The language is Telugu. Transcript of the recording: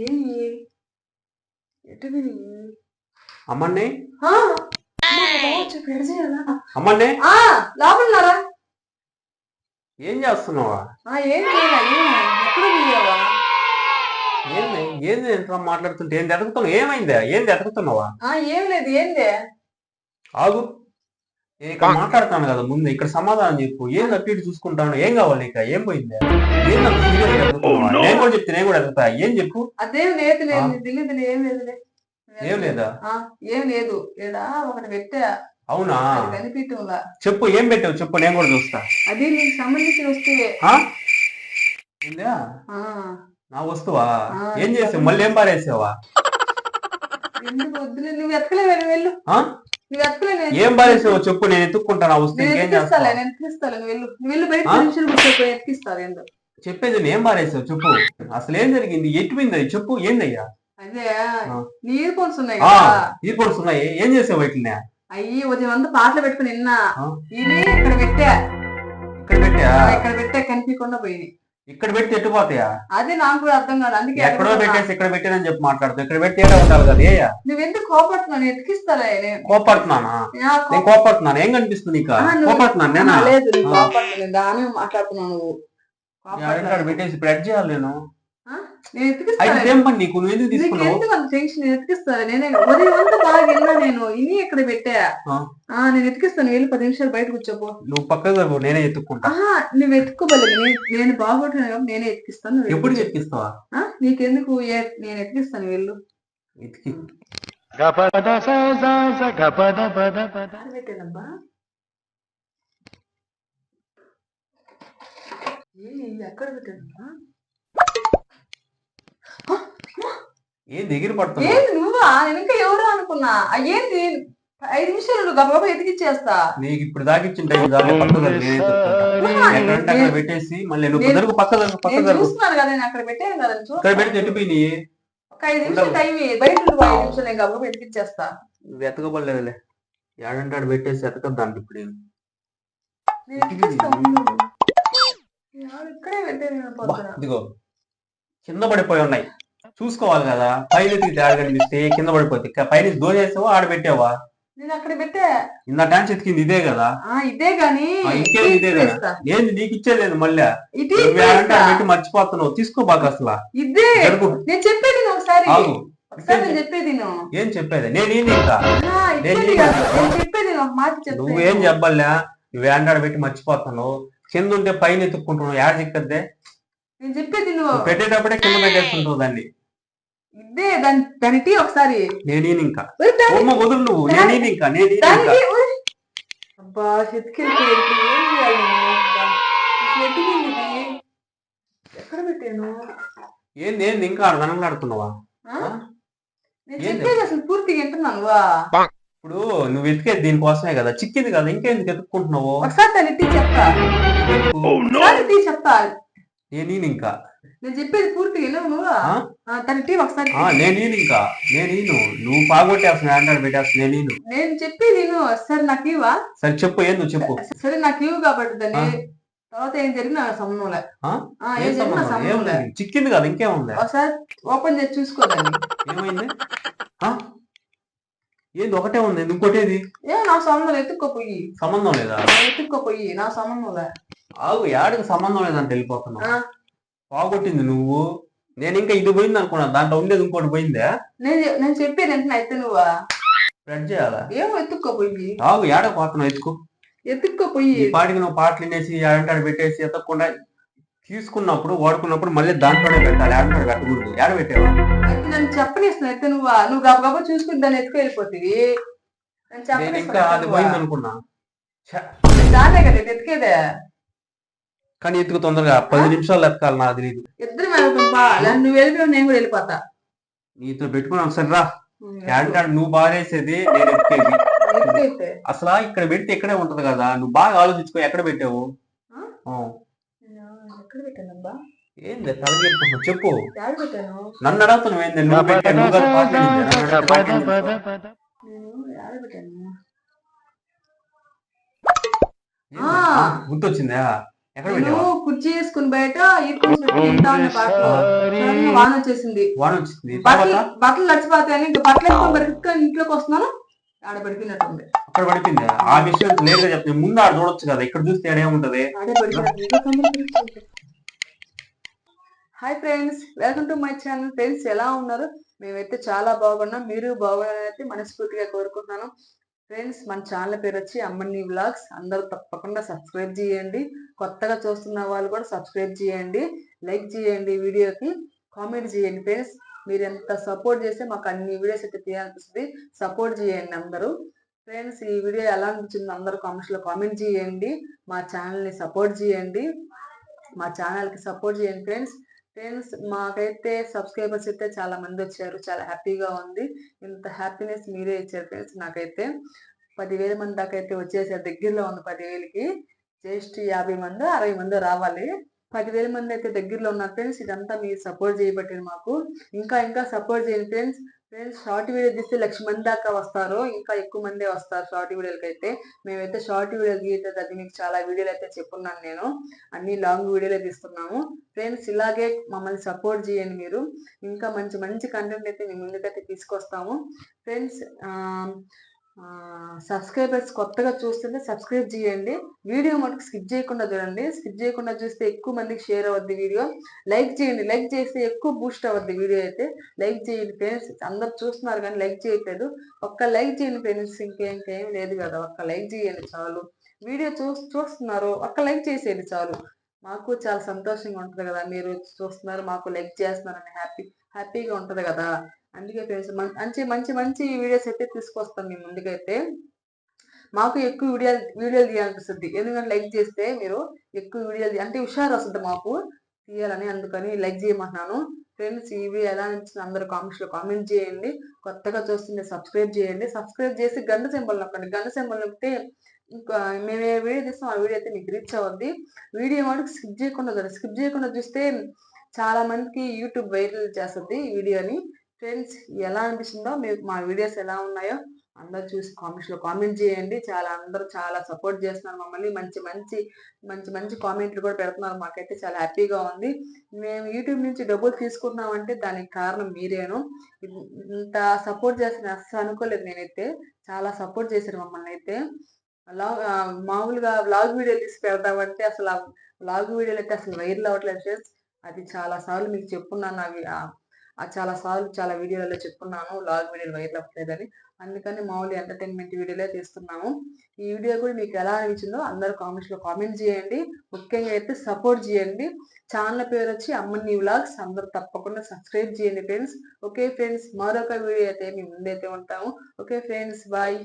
ఏమి? అమ్మన్నే? అమ్మన్నే? ఏం చేస్తున్నావా? ఆ, ఏం ఏంది? ఏంది మాట్లాడుతుంటే? ఏంది ఎదుగుతున్నావు ఏమైందా? ఏంది ఎదుగుతున్నావా ఆ, ఏం లేదు ఏంది? ఆగు. ఇక్కడ మాట్లాడుతాను కదా ముందు ఇక్కడ సమాధానం చెప్పు. ఏం అటు చూసుకుంటాను ఏం కావాలి ఇక ఏం పోయిందా? ఏం ఎదుగుతున్నావా నేను కూడా చెప్తే నేను కూడా ఎదుగుతా ఏం చెప్పు? అదేం లేదు లేదు ఏం లేదులే. ఏం లేదా? ఆ, ఏం లేదు. ఏడా ఒకటి పెట్టా. అవునా? చెప్పు ఏం పెట్టావు? చెప్పు నేను కూడా చూస్తా. అది నీకు సంబంధించిన వస్తువే. నా వస్తువా? ఏం చేసావు? మళ్ళీ ఏం పారేసావా? ఎందుకు వద్దులే? నువ్వు ఎత్తకలేవు వెళ్ళు. ఏం పారేసావో చెప్పు నేను ఎత్తుక్కుంటాను ఇంకేం వెళ్ళు. వెళ్ళు బయట? నిమిషాలు కూర్చోపోయి ఏందో. చెప్పేది నేను ఏం పారేసావు చెప్పు. అసలు ఏం జరిగింది? ఎట్టిపోయింది అది? చెప్పు ఏందయ్యా? అదే ఆ. నీ ఇయర్ ఫోన్స్ ఉన్నాయి. ఏం చేసావు వీటిని? అయ్యి ఉదయం అంతా పాటలు పెట్టుకుని నిన్న. ఇది ఇక్కడ పెట్టా. ఇక్కడ పెట్టా? ఇక్కడ పెట్టా కనిపించకుండా పోయింది ఇక్కడ పెట్టి ఎట్టిపోతాయా అదే నాకు కూడా అర్థం కాదు. అందుకే ఎక్కడో. పెట్టేసి ఇక్కడ పెట్టానని చెప్పి మాట్లాడుతావు. ఇక్కడ పెట్టి ఏడా ఉండాలి కదా ఏయ్యా నువ్వు ఎందుకు కోపడుతున్నావు? నేను ఎత్తికిస్తాలే నేను కోపడుతున్నానా? నేను కోప- కోపడుతున్నాను. ఏం కనిపిస్తుంది నీకు? కోపడుతున్నాను నేనా? లేదు దాని మాట్లాడుతున్నావు నువ్వు. పెట్టేసి ఇప్పుడు ఎడ్ చేయాలి నేను? నేను పని నీకు నువ్వు ఎందుకు తీసుకున్నావు? ఎందుకు అంత టెన్షన్ నేను ఎత్తికిస్తాను నేనే ఉదయం అంతా బాగా విన్నా నేను. ఇని ఇక్కడ పెట్టా? ఆ. నేను ఎత్తికిస్తాను వెళ్ళి పది నిమిషాలు బయట కూర్చోపో. నువ్వు పక్కకు నేనే ఎత్తుక్కుంటా. ఆహా నువ్వు ఎత్తుకోబలేదు నేను నేను బాగుంటున్నాను నేనే ఎత్తికిస్తాను నువ్వు ఎప్పుడు ఆ? నీకెందుకు నేను ఎత్తికిస్తాను వెళ్ళు. ఎతికి ఎక్కడ పెట్టానబ్బా ఎక్కడ పెట్టానబ్బా ఏం దగ్గర పడుతున్నావు? ఏంది నువ్వా? నేను ఇంకా ఎవరు అనుకున్నా? ఏంది? ఐదు నిమిషాలు గబగబా ఎతికిచ్చేస్తా నీకు ఇప్పుడు దాకిచ్చిన టైం పక్క పెట్టేసి మళ్ళీ నువ్వు పక్క పక్క జరుగు చూస్తున్నాను కదా నేను అక్కడ పెట్టాను కదా ఇక్కడ. పెడితే ఎట్టిపోయినాయి ఒక ఐదు నిమిషాలు టైం. బయట నువ్వు ఐదు నిమిషాలు నేను గబగబా ఎతికిచ్చేస్తా నువ్వు ఎతకబడలేదులే ఏడంటాడు పెట్టేసి ఎతకద్దాంట ఇప్పుడు. ఇదిగో. కింద పడిపోయి ఉన్నాయి. చూసుకోవాలి కదా. పైన ఎతికితే ఆడ కనిపిస్తే కింద పడిపోతే పైన దోచేసావా ఆడ పెట్టావా? నేను అక్కడ పెట్టా. ఇంత డాన్స్ ఎతికింది ఇదే కదా. ఆ ఇదే గాని ఇంకేం ఇదే కదా. నీకు ఇచ్చేలేదు మళ్ళా. పెట్టి మర్చిపోతున్నావు. తీసుకో బాగా అసలు. ఇదే. నేను చెప్పేది ఒకసారి. చెప్పేది నువ్వు. ఏం చెప్పేది? నేను చెప్పేది నువ్వు. చెప్పాలా నువ్వు ఏడాడ పెట్టి మర్చిపోతున్నావు? కింద ఉంటే పైన ఎత్తుక్కుంటున్నావు. యాడ చిక్కద్దే నేను చెప్పేది నువ్వు. నువ్వు పెట్టేటప్పుడే కింద పెట్టేస్తుంటావు దాన్ని. ఇదే దాని దాని టీ ఒకసారి. నేనేని ఇంకా. ఓమ్మ వదులు నువ్వు. నేనేని ఇంకా నేనేని ఇంకా. అబ్బా ఏం చేయాలి నేను? ఎక్కడ పెట్టాను? ఏంది ఏంది ఇంకా ఆడ వెనకలాడుతున్నావా ఆ? నేను? చెప్పేది అసలు పూర్తిగా వింటున్నాను వా ఇప్పుడు నువ్వు వెతికేది దీనికోసమే కదా. చిక్కింది కదా. ఇంకెందుకు ఎత్తుక్కుంటున్నావు ఒకసారి దాని టీ చెప్తా. చెప్తా. నేనేని ఇంకా. నేను చెప్పేది నువ్వు టీ ఒకసారి ఆ, నేనేని ఇంకా. నేనేను నువ్వు పాగొట్టేస్తున్నా ఏడాడ పెట్టేస్తున్నా నేనేను నేను చెప్పేది విను. సరే నాకు ఇవా సరే చెప్పు ఏందో చెప్పు. సరే నాకు ఇవ్వు కాబట్టి. తర్వాత ఏం జరిగినా ఏం ఏం జరిగినా సంబంధం? ఏం. చిక్కింది కదా ఇంకేముంది ఒకసారి ఓపెన్ చేసి చూసుకోదాన్ని ఏమైంది? ఏంది ఒకటే ఉంది. ఇంకోటేది ఏ నా సంబంధం ఎత్తుక్కోపోయి సంబంధం లేదా? ఎత్తుక్కోపోయి నా సంబంధంలే ఆగు యాడికి సంబంధం లేదంటే వెళ్ళిపోతున్నావు. ఆ. పోగొట్టింది నువ్వు. నేను ఇంకా ఇది పోయింది అనుకున్నా దాంట్లో ఉండేది ఇంకోటి పోయిందే? నేను చెప్పేది ఏంటంటే అయితే నువ్వా? స్ప్రెడ్ చేయాలా? ఏమో ఎత్తుక్కోపోయి ఆగు యాడకు పోతున్నావు ఎత్తుకో ఎత్తుక్కోపోయి ఈ పాటికి నువ్వు పాటలు వినేసి ఏడంటాడు పెట్టేసి ఎత్తకుండా తీసుకున్నప్పుడు వాడుకున్నప్పుడు మళ్ళీ దాంట్లోనే పెట్టాలి ఏడంటాడు పెట్టకూడదు. ఏడ పెట్టావా? అయితే నన్ను చెప్పనిస్తున్నా అయితే నువ్వా? నువ్వు గబగబా చూసుకుని దాన్ని ఎత్తుకు వెళ్ళిపోతుంది నేను నేను ఇంకా అది చెప్పనిస్తున్నా పోయింది అనుకున్నా. దానే కదా ఎత్తుకేదే. కానీ ఎత్తుకు తొందరగా? పది నిమిషాలు ఎత్తుకాలి నాకు తెలియదు ఇద్దరు నువ్వు వెళ్ళిపోయావు నేను కూడా వెళ్ళిపోతా. నీతో పెట్టుకుని ఒకసారి రా. నువ్వు బాగేసేది నేను ఎత్తేది అసలు ఇక్కడ పెడితే ఇక్కడే ఉంటది కదా నువ్వు బాగా ఆలోచించుకో ఎక్కడ పెట్టావు? ఆ? ఆ. నేను ఎక్కడ పెట్టానబ్బా? ఏంది తలగెట్టుకుంటున్నావు చెప్పు. నన్ను అడుగుతున్నావు ఏంది? నువ్వు పెట్టాను? గుర్తొచ్చిందా? నేను కుర్చీ వేసుకుని బయట వాన వచ్చేసింది. వాన వచ్చింది. బట్టలు నడిచిపోతాయని ఇంకా బట్టలు బయటకు ఇంట్లోకి వస్తున్నాను. ఆడ పడిపోయినట్టుంది. అక్కడ పడిపోయింది? ఆ విషయం లేట్గా చెప్తే ముందు ఆడ చూడొచ్చు కదా. ఇక్కడ చూస్తే ఆడ ఏముంటది? ఆడే పడిపోయినట్టు hi friends welcome to my channel friends ఎలా ఉన్నారు? మేమైతే చాలా బాగున్నాం. మీరు బాగున్నారని అయితే మనస్ఫూర్తిగా కోరుకుంటున్నాను. ఫ్రెండ్స్ మన ఛానల్ పేరు వచ్చి అమ్మని వ్లాగ్స్ అందరూ తప్పకుండా సబ్స్క్రైబ్ చేయండి. కొత్తగా చూస్తున్న వాళ్ళు కూడా సబ్స్క్రైబ్ చేయండి. లైక్ చేయండి వీడియోకి కామెంట్ చేయండి ఫ్రెండ్స్ మీరు ఎంత సపోర్ట్ చేస్తే మాకు అన్ని వీడియోస్ అయితే తీయాలనిపిస్తుంది సపోర్ట్ చేయండి అందరూ. ఫ్రెండ్స్ ఈ వీడియో ఎలా అనిపించింది అందరూ కామెంట్స్లో కామెంట్ చేయండి. మా ఛానల్ని సపోర్ట్ చేయండి. మా ఛానల్కి సపోర్ట్ చేయండి ఫ్రెండ్స్ ఫ్రెండ్స్ మాకైతే సబ్స్క్రైబర్స్ అయితే చాలా మంది వచ్చారు. చాలా హ్యాపీగా ఉంది. ఇంత హ్యాపీనెస్ మీరే ఇచ్చారు ఫ్రెండ్స్ నాకైతే. పదివేల మంది దాకా అయితే వచ్చేసారు. దగ్గరలో ఉంది పదివేలకి. జస్ట్ యాభై మంది అరవై మంది రావాలి. పదివేల మంది అయితే దగ్గరలో ఉన్నారు ఫ్రెండ్స్ ఇదంతా మీరు సపోర్ట్ చేయబట్టింది మాకు. ఇంకా ఇంకా సపోర్ట్ చేయండి ఫ్రెండ్స్ ఫ్రెండ్స్ షార్ట్ వీడియో తీస్తే లక్ష మంది దాకా వస్తారు. ఇంకా ఎక్కువ మందే వస్తారు షార్ట్ వీడియోలకి అయితే మేమైతే షార్ట్ వీడియో గీయటం అది మీకు చాలా వీడియోలు అయితే చెప్పున్నాను నేను. అన్ని లాంగ్ వీడియోలే తీస్తున్నాము. ఫ్రెండ్స్ ఇలాగే మమ్మల్ని సపోర్ట్ చేయండి మీరు. ఇంకా మంచి మంచి కంటెంట్ అయితే మీ ముందుకైతే తీసుకొస్తాము. ఫ్రెండ్స్ సబ్స్క్రైబర్స్ కొత్తగా చూస్తుంటే సబ్స్క్రైబ్ చేయండి. వీడియో మనకు స్కిప్ చేయకుండా చూడండి. స్కిప్ చేయకుండా చూస్తే ఎక్కువ మందికి షేర్ అవద్ది వీడియో. లైక్ చేయండి. లైక్ చేస్తే ఎక్కువ బూస్ట్ అవ్వద్ది వీడియో అయితే. లైక్ చేయండి ఫ్రెండ్స్ అందరు చూస్తున్నారు కానీ లైక్ చేయట్లేదు. ఒక్క లైక్ చేయండి ఫ్రెండ్స్ ఇంకేం ఇంకేం లేదు కదా. ఒక్క లైక్ చేయండి చాలు. వీడియో చూ చూస్తున్నారు. ఒక్క లైక్ చేసేయండి చాలు. మాకు చాలా సంతోషంగా ఉంటుంది కదా. మీరు చూస్తున్నారు మాకు లైక్ చేస్తున్నారని హ్యాపీ హ్యాపీగా ఉంటుంది కదా. అందుకే ఫ్రెండ్స్ మంచి మంచి మంచి వీడియోస్ అయితే తీసుకొస్తాం మీ ముందుకైతే. మాకు ఎక్కువ వీడియో వీడియోలు తీయాలనిపిస్తుంది. ఎందుకంటే లైక్ చేస్తే మీరు ఎక్కువ వీడియోలు అంటే హుషారు వస్తుంది మాకు తీయాలని అందుకని లైక్ చేయమంటున్నాను. ఫ్రెండ్స్ ఈ వీడియో ఎలా అనిపించింది అందరూ కామెంట్స్లో కామెంట్ చేయండి. కొత్తగా చూస్తుంటే సబ్స్క్రైబ్ చేయండి. సబ్స్క్రైబ్ చేసి గంట సింబల్ నొక్కండి. గంట సింబల్ నొక్కితే ఇంకా మేము ఏ వీడియో తీస్తాం ఆ వీడియో అయితే మీకు రీచ్ అవ్వద్ది వీడియో మటుకు స్కిప్ చేయకుండా స్కిప్ చేయకుండా చూస్తే చాలా మందికి యూట్యూబ్ వైరల్ చేస్తుంది వీడియోని. ఫ్రెండ్స్ ఎలా అనిపిస్తుందో మీకు మా వీడియోస్ ఎలా ఉన్నాయో అందరూ చూసి కామెంట్స్లో కామెంట్ చేయండి. చాలా అందరూ చాలా సపోర్ట్ చేస్తున్నారు మమ్మల్ని. మంచి మంచి మంచి మంచి కామెంట్లు కూడా పెడుతున్నారు. మాకైతే చాలా హ్యాపీగా ఉంది. మేము యూట్యూబ్ నుంచి డబ్బులు తీసుకుంటున్నామంటే దానికి కారణం మీరేను. ఇంత సపోర్ట్ చేస్తున్న అస్సలు అనుకోలేదు నేనైతే. చాలా సపోర్ట్ చేశారు మమ్మల్ని అయితే. లాగ్ మామూలుగా వ్లాగ్ వీడియోలు తీసి పెడతామంటే అసలు వ్లాగ్ వీడియోలు అయితే అసలు వైరల్ అవ్వట్లేదు ఫ్రెండ్స్ అది చాలా సార్లు మీకు చెప్పున్నాను. అవి చాలా సార్లు చాలా వీడియోలలో చెప్పుకున్నాను లాగ్ వీడియోలు వైరల్ అవ్వలేదని అందుకని మామూలు ఎంటర్టైన్మెంట్ వీడియోలే తీస్తున్నాము. ఈ వీడియో కూడా మీకు ఎలా అనిపించిందో అందరూ కామెంట్స్లో కామెంట్ చేయండి. ముఖ్యంగా అయితే సపోర్ట్ చేయండి. ఛానల్ పేరు వచ్చి అమ్మని వ్లాగ్స్. అందరూ తప్పకుండా సబ్స్క్రైబ్ చేయండి ఫ్రెండ్స్ ఓకే ఫ్రెండ్స్ మరొక వీడియో అయితే మేము ముందైతే ఉంటాము. Okay friends bye